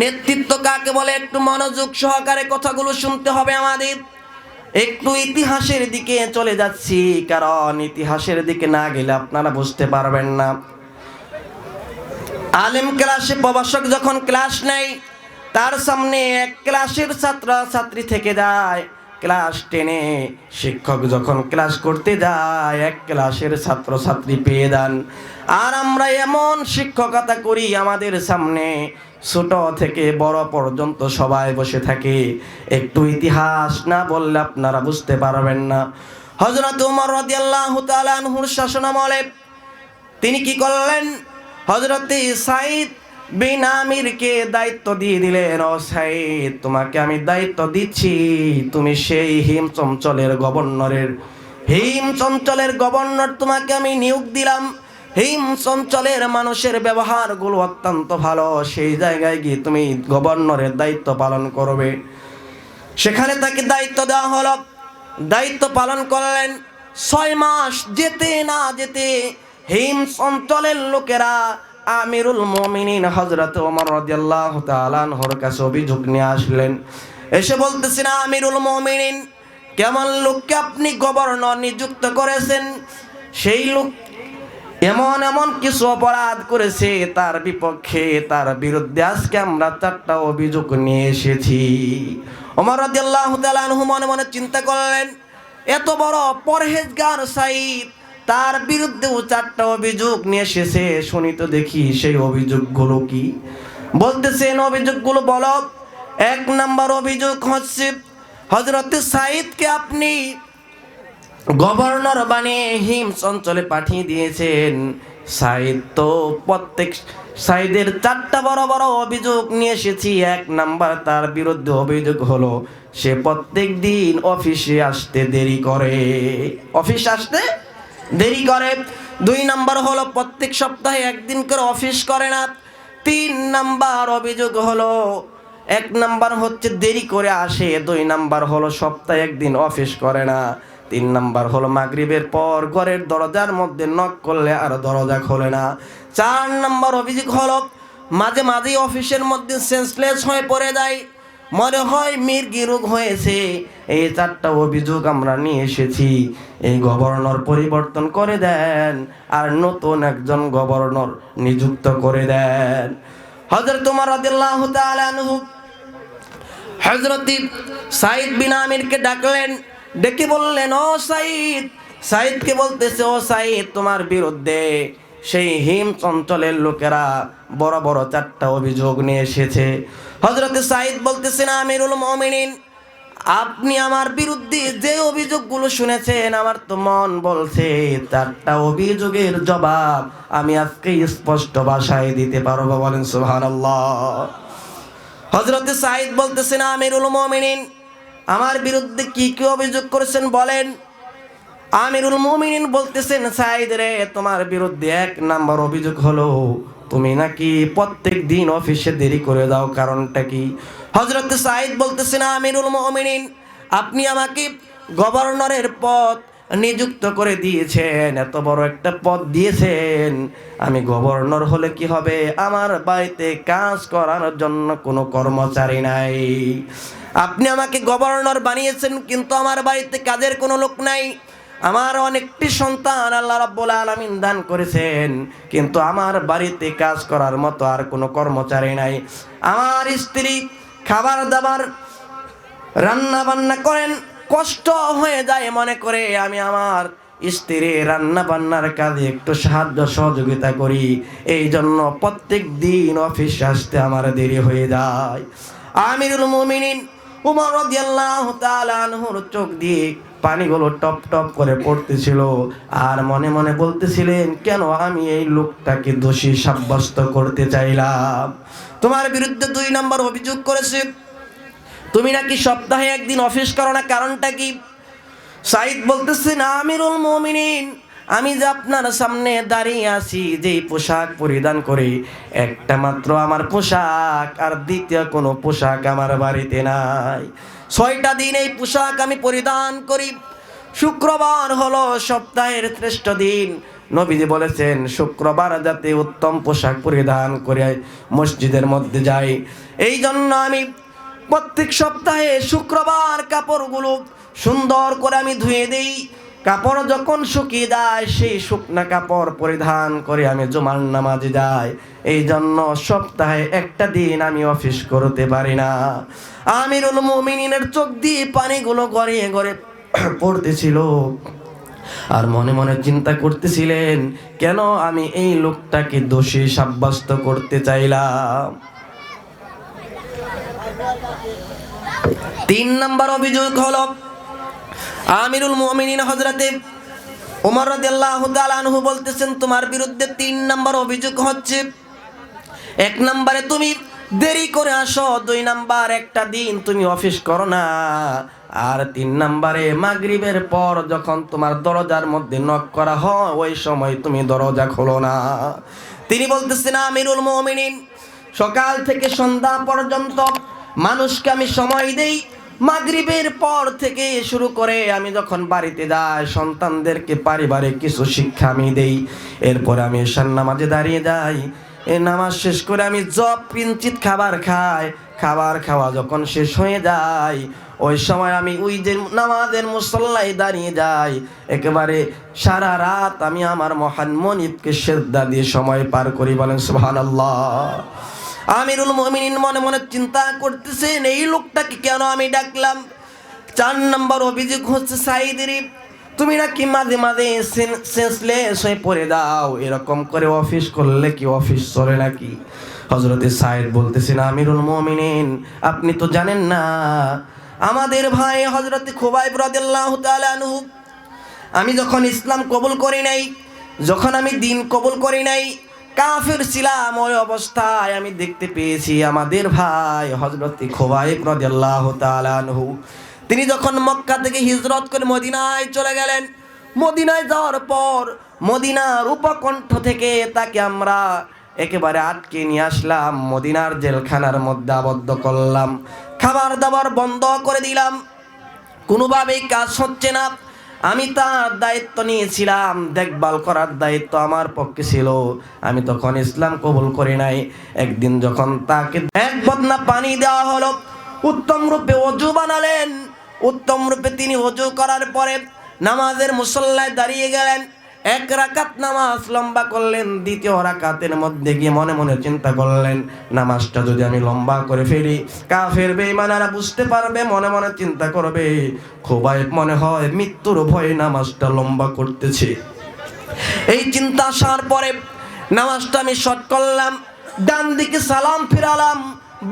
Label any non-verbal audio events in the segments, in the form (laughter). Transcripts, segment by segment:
নেতৃত্ব কাকে বলে? একটু মনোযোগ সহকারে কথাগুলো শুনতে হবে আমাদের। একটু ইতিহাসের দিকে চলে যাচ্ছি, কারণ ইতিহাসের দিকে না গেলে আপনারা বুঝতে পারবেন না। আলিম ক্লাসে প্রবাসক যখন ক্লাস নেয়, তার সামনে এক ক্লাসের ছাত্র ছাত্রী থেকে যায়। ক্লাস টেনে শিক্ষক যখন ক্লাস করতে যায়, এক ক্লাসের ছাত্র ছাত্রী পেয়ে দেন আর আমরা এমন শিক্ষকতা করি আমাদের সামনে, ছোট থেকে বড় পর্যন্ত সবাই বসে থাকে। একটু ইতিহাস না বললে আপনারা বুঝতে পারবেন না। হজরত উমর রাদিয়াল্লাহু তাআলা শাসনামলে তিনি কি করলেন? হজরতে সাইদ বিন আমিরকে দায়িত্ব দিয়ে দিলেন ও সাইদ তোমাকে আমি দায়িত্ব দিচ্ছি। তুমি সেই হিম চঞ্চলের গভর্নরের হিম চঞ্চলের গভর্নর তোমাকে আমি নিয়োগ দিলাম। হিম চঞ্চলের মানুষের ব্যবহারগুলো অত্যন্ত ভালো, সেই জায়গায় গিয়ে তুমি গভর্নরের দায়িত্ব পালন করবে। সেখানে তাকে দায়িত্ব দেওয়া হলো। দায়িত্ব পালন করলেন। ছয় মাস যেতে না যেতে হিম অঞ্চলের লোকেরা আমিরুল মমিনিন হজরত ওমর রাদিয়াল্লাহু তাআলা আনহুর কাছে অভিযোগ নিয়ে আসলেন। এসে বলতেছেন আমিরুল মমিনিন, কেমন লোককে আপনি গভর্নর নিযুক্ত করেছেন? সেই লোক এমন এমন কিছু অপরাধ করেছে, তার বিপক্ষে, তার বিরুদ্ধে আজকে আমরা চারটা অভিযোগ নিয়ে এসেছি। ওমর রাদিয়াল্লাহু তাআলা আনহু মনে মনে চিন্তা করলেন, এত বড় পরহেজগার সাইদ তার বিরুদ্ধেও চারটা অভিযোগ নিয়ে এসেছে। শুনি তো দেখি সেই অভিযোগগুলো কি? বলতেছেন অভিযোগগুলো বলো। এক নাম্বার অভিযোগ হচ্ছে হজরত সাইদকে আপনি গভর্নর বানিয়ে হিমস অঞ্চলে পাঠিয়ে দিয়েছেন। সাইদ তো প্রত্যেক সাইদের চারটা বড় বড় অভিযোগ নিয়ে এসেছি। এক নাম্বার তার বিরুদ্ধে অভিযোগ হলো, সে প্রত্যেক দিন অফিসে আসতে দেরি করে। অফিস আসতে দেরি করে। দুই নাম্বার হলো, প্রত্যেক সপ্তাহে একদিন করে অফিস করে না। তিন নাম্বার অভিযোগ হলো, এক নাম্বার হচ্ছে দেরি করে আসে। দুই নাম্বার হলো, সপ্তাহে একদিন অফিস করে না। তিন নাম্বার হলো, মাগরিবের পর ঘরের দরজার মধ্যে নক করলে আর দরজা খোলে না। চার নাম্বার অভিযোগ হলো, মাঝে মাঝেই অফিসের মধ্যে সেন্সলেস হয়ে পড়ে যায়। মনে হয় মির্গি রোগ হয়েছে। এই চারটা অভিযোগ আমরা নিয়ে এসেছি। এই গভর্নর পরিবর্তন করে দেন আর নতুন একজন গভর্নর নিযুক্ত করে দেন। হজরত তোমার আনহু হজরত সাইদ বিন আমিরকে ডাকলেন। ডেকে বললেন, ও সাইদ সাইদকে বলতেছে, ও সাইদ তোমার বিরুদ্ধে সেই হিম চঞ্চলের লোকেরা বড় বড় চারটা অভিযোগ নিয়ে এসেছে। হজরত সাইদ বলতেছেন, আমিরুল মমিনিন, আপনি আমার বিরুদ্ধে যে অভিযোগগুলো শুনেছেন, আমার তো মন বলছে চারটা অভিযোগের জবাব আমি আজকে স্পষ্ট ভাষায় দিতে পারব। বলেন, সুবহানাল্লাহ। হজরত সাইদ বলতেছেন, আমিরুল মমিনিন, আমার বিরুদ্ধে কি কি অভিযোগ করেছেন বলেন? আমিরুল মুমিনিন বলতেছেন সাইদ রে, তোমার বিরুদ্ধে এক নাম্বার অভিযোগ হলো তুমি নাকি প্রত্যেক দিন অফিসে দেরি করে দাও, কারণটা কি? হজরত সাইদ বলতেছেন আমিরুল মুমিনিন, আপনি আমাকে গভর্নরের পদ নিযুক্ত করে দিয়েছেন, এত বড় একটা পদ দিয়েছেন। আমি গভর্নর হলে কি হবে? আমার বাড়িতে কাজ করার জন্য কোনো কর্মচারী নাই। আপনি আমাকে গভর্নর বানিয়েছেন, কিন্তু আমার বাড়িতে কাজের কোনো লোক নাই। আমার অনেকটি সন্তান আল্লাহ রাব্বুল আলামিন দান করেছেন, কিন্তু আমার বাড়িতে কাজ করার মতো আর কোনো কর্মচারী নাই। আমার স্ত্রী খাবার দাবার রান্না বান্না করেন, কষ্ট হয়ে যায় মনে করে আমি আমার স্ত্রী রান্না বান্নার কাজে একটু সাহায্য সহযোগিতা করি। এই জন্য প্রত্যেক দিন অফিস আসতে আমার দেরি হয়ে যায়। আমিরুল মুমিনিন উমর রাদিয়াল্লাহু তাআলা আনহুর চোখ দিয়ে পানিগুলো টপ টপ করে পড়তেছিল আর মনে মনে বলতেছিলেন, কেন আমি এই লোকটাকে দোষী সাব্যস্ত করতে চাইলাম? তোমার বিরুদ্ধে দুই নম্বর অভিযোগ করেছে। তুমি নাকি সপ্তাহে একদিন অফিস করো না, কারণটা কি? সাইদ বলতেছেন আমিরুল মমিনিন। আমি যে আপনার সামনে দাঁড়িয়ে আছি যে পোশাক পরিধান করে, একটা মাত্র আমার পোশাক, আর দ্বিতীয় কোনো পোশাক আমার বাড়িতে নাই। ছয়টা দিন এই পোশাক আমি পরিধান করি। শুক্রবার হলো সপ্তাহের শ্রেষ্ঠ দিন। নবীজি বলেছেন, শুক্রবার যাতে উত্তম পোশাক পরিধান করে মসজিদের মধ্যে যাই। এই জন্য আমি প্রত্যেক সপ্তাহে শুক্রবার কাপড়গুলো সুন্দর করে আমি ধুয়ে দিই। কাপড় যখন শুকিয়ে যায়, সেই শুকনা কাপড় পরিধান করে আমি জুমার নামাজে যাই। এই জন্য সপ্তাহে একটা দিন আমি অফিস করতে পারি না। আমিরুল মুমিনের চোখ দিয়ে পানিগুলো গড়িয়ে গড়ে (clears throat) পড়তেছিল। আর মনে মনে চিন্তা করতেছিলেন, কেন আমি এই লোকটাকে দোষী সাব্যস্ত করতে চাইলাম? তিন নম্বর অভিযোগ হলো আমিরুল মুমিনিন হজরতে ওমর রাদিয়াল্লাহু তাআলা আনহু বলতেছেন, তোমার বিরুদ্ধে তিন নম্বর অভিযোগ হচ্ছে। এক নম্বরে তুমি দেরি করে আসো, দুই নাম্বার একটা দিন তুমি অফিস করো না। আর তিন নাম্বারে মাগরিবের পর যখন তোমার দরজার মধ্যে নক করা হয়, ওই সময় তুমি দরজা খোলো না। তিনি বলতেছেন, আমিরুল মুমিনিন, সকাল থেকে সন্ধ্যা পর্যন্ত মানুষকে আমি সময় দেই মাগরিবের পর থেকে শুরু করে আমি যখন বাড়িতে যাই, সন্তানদেরকে পারিবারিক কিছু শিক্ষা আমি দেই। এরপর আমি ঈশান নামাজে দাঁড়িয়ে যাই। এই নামাজ শেষ করে আমি জব কিঞ্চিত খাবার খাই। খাবার খাওয়া যখন শেষ হয়ে যায়, ওই সময় আমি ওই যে নামাজের মুসল্লায় দাঁড়িয়ে যাই। একেবারে সারা রাত আমি আমার মহান মনিবকে শ্রদ্ধা দিয়ে সময় পার করি। বলেন, সুবহানাল্লাহ। আমিরুল মুমিনিন মনে মনে চিন্তা করতেছেন, এই লোকটাকে কেন আমি ডাকলাম? চার নম্বর অভিযোগ হচ্ছে সাইদের তুমি নাকি মাঝে মাঝে সেন্সলেস হয়ে পড়ে দাও। এরকম করে অফিস করলে কি অফিস চলে নাকি? হজরতে সাইদ বলতেছেন, আমিরুল মুমিনিন, আপনি তো জানেন না, আমাদের ভাই হজরতে তাআলা আনহু, আমি যখন ইসলাম কবুল করি নাই, যখন আমি দিন কবুল করি নাই কাফের ছিলাম ওই অবস্থায়। আমি দেখতে পেয়েছি আমাদের ভাই হজরত তিনি যখন মক্কা থেকে হিজরত করে মদিনায় চলে গেলেন, মদিনায় যাওয়ার পর মদিনার উপকণ্ঠ থেকে তাকে আমরা একেবারে আটকে নিয়ে আসলাম, মদিনার জেলখানার মধ্যে আবদ্ধ করলাম। খাবার দাবার বন্ধ করে দিলাম। কোনোভাবেই কাজ হচ্ছে না। আমি তার দায়িত্ব নিয়েছিলাম, দেখভাল করার দায়িত্ব আমার পক্ষে ছিল। আমি তখন ইসলাম কবুল করি নাই। একদিন যখন তাকে এক বদনা পানি দেওয়া হলো, উত্তম রূপে অজু বানালেন। উত্তম রূপে তিনি অজু করার পরে নামাজের মুসল্লায় দাঁড়িয়ে গেলেন। এক রাকাত নামাজ লম্বা করলেন, দ্বিতীয় রাকাতের মধ্যে গিয়ে মনে মনে চিন্তা করলেন, নামাজটা যদি আমি লম্বা করে ফেলি, কাফের বেঈমানারা বুঝতে পারবে, মনে মনে চিন্তা করবে খুবই মনে হয় মৃত্যুর ভয়ে নামাজটা লম্বা করতেছে। এই চিন্তা আসার পরে নামাজটা আমি শট করলাম ডান দিকে সালাম ফিরালাম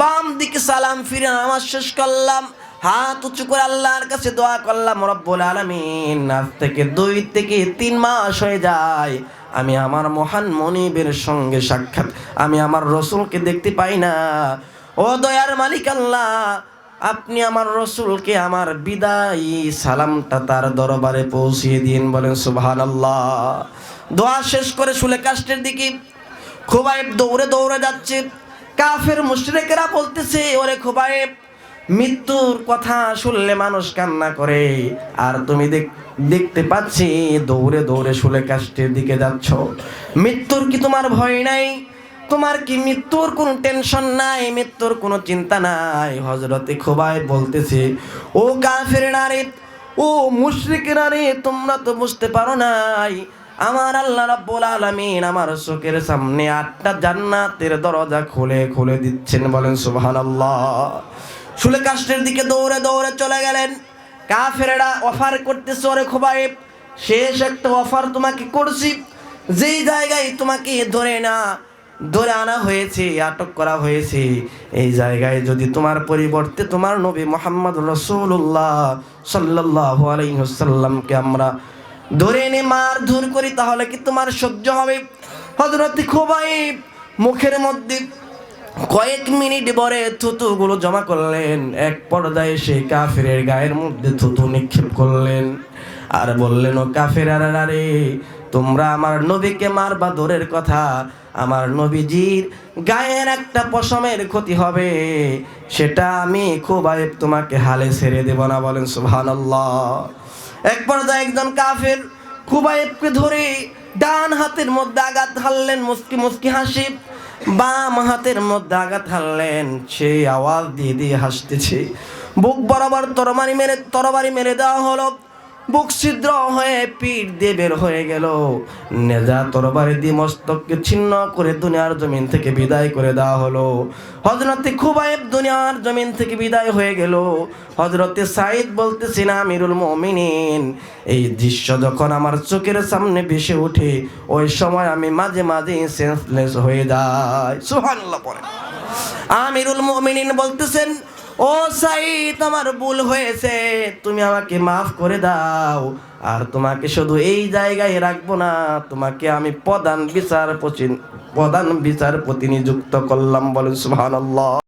বাম দিকে সালাম ফিরে নামাজ শেষ করলাম হাত উঁচু করে আল্লাহর কাছে দোয়া করলাম, রব্বুল আলামিন, আজ থেকে দুই থেকে তিন মাস হয়ে যায়। আমি আমার মহান মনিবের সঙ্গে সাক্ষাৎ। আমি আমার রসুলকে দেখতে পাই না। ও দয়ার মালিক আল্লাহ, আপনি আমার রসুলকে আমার বিদায়ী সালামটা তার দরবারে পৌঁছিয়ে দিন বলেন সুবহান আল্লাহ দোয়া শেষ করে শুলে কাষ্টের দিকে খুবাইব দৌড়ে দৌড়ে যাচ্ছে। কাফের মুশরিকেরা বলতেছে, ওরে খুবাইব মৃত্যুর কথা শুনলে মানুষ কান্না করে। আর তুমি দেখ দেখতে পাচ্ছি, দৌড়ে দৌড়ে শুলে কাষ্টের দিকে যাচ্ছ। মৃত্যুর কি তোমার ভয় নাই? তোমার কি মৃত্যুর কোনো টেনশন নাই? মৃত্যুর কোনো চিন্তা নাই? হজরতে খোবাই বলতেছে, ও কাফের নারে, ও মুশরিক নারে, তোমরা তো বুঝতে পারো নাই। আমার আল্লাহ রাব্বুল আলামিন আমার চোখের সামনে আটটা জান্নাতের দরজা খুলে খুলে দিচ্ছেন। বলেন, সুবহানাল্লাহ। শুলে কাষ্টের দিকে দৌড়ে দৌড়ে চলে গেলেন। কাফেরেরা অফার করতেছে, ওরে খোবাইব শেষ একটা অফার তোমাকে করছি। যেই জায়গায় তোমাকে ধরে না, ধরে আনা হয়েছে, আটক করা হয়েছে, এই জায়গায় যদি তোমার পরিবর্তে তোমার নবী মোহাম্মদ রসুল্লাহ সাল্লাহ আলাইসাল্লামকে আমরা ধরে এনে মার ধর করি, তাহলে কি তোমার সহ্য হবে? হজরত খোবাই মুখের মধ্যে কয়েক মিনিট পরে থুতুগুলো জমা করলেন। এক পর্দায় সেই কাফেরের গায়ের মধ্যে থুতু নিক্ষেপ করলেন আর বললেন, ও কাফের আরে তোমরা আমার নবীকে মারবা দূরের কথা। আমার নবীজির গায়ের একটা পশমের ক্ষতি হবে, সেটা আমি খুব আয়েব তোমাকে হালে ছেড়ে দেব না। বলেন, সুবহানাল্লাহ। এক পর্যায়ে একজন কাফের খুবাইবকে ধরে ডান হাতের মধ্যে আঘাত হারলেন মুস্কি মুস্কি হাসি। বাম হাতের মধ্যে আঘাত হারলেন, সেই আওয়াজ দিয়ে দিয়ে হাসতেছে। বুক বরাবর তরবারি মেরে তরবারি মেরে দেওয়া হলো। বুক ছিদ্র হয়ে পিঠ দিয়ে বের হয়ে গেল। নেজা তরবারি দিয়ে মস্তককে ছিন্ন করে দুনিয়ার জমিন থেকে বিদায় করে দেওয়া হলো। হজরতে খুবাইব দুনিয়ার জমিন থেকে বিদায় হয়ে গেল। হজরতে সাইদ বলতেছেন আমিরুল মমিনিন। এই দৃশ্য যখন আমার চোখের সামনে ভেসে ওঠে, ওই সময় আমি মাঝে মাঝে সেন্সলেস হয়ে যাই। পরে আমিরুল মুমিনিন বলতেছেন ও সাই তোমার ভুল হয়েছে। তুমি আমাকে মাফ করে দাও। আর তোমাকে শুধু এই জায়গায় রাখব না, তোমাকে আমি প্রধান বিচারপতি প্রধান বিচারপতি নিযুক্ত করলাম, বলেন সুবহানাল্লাহ।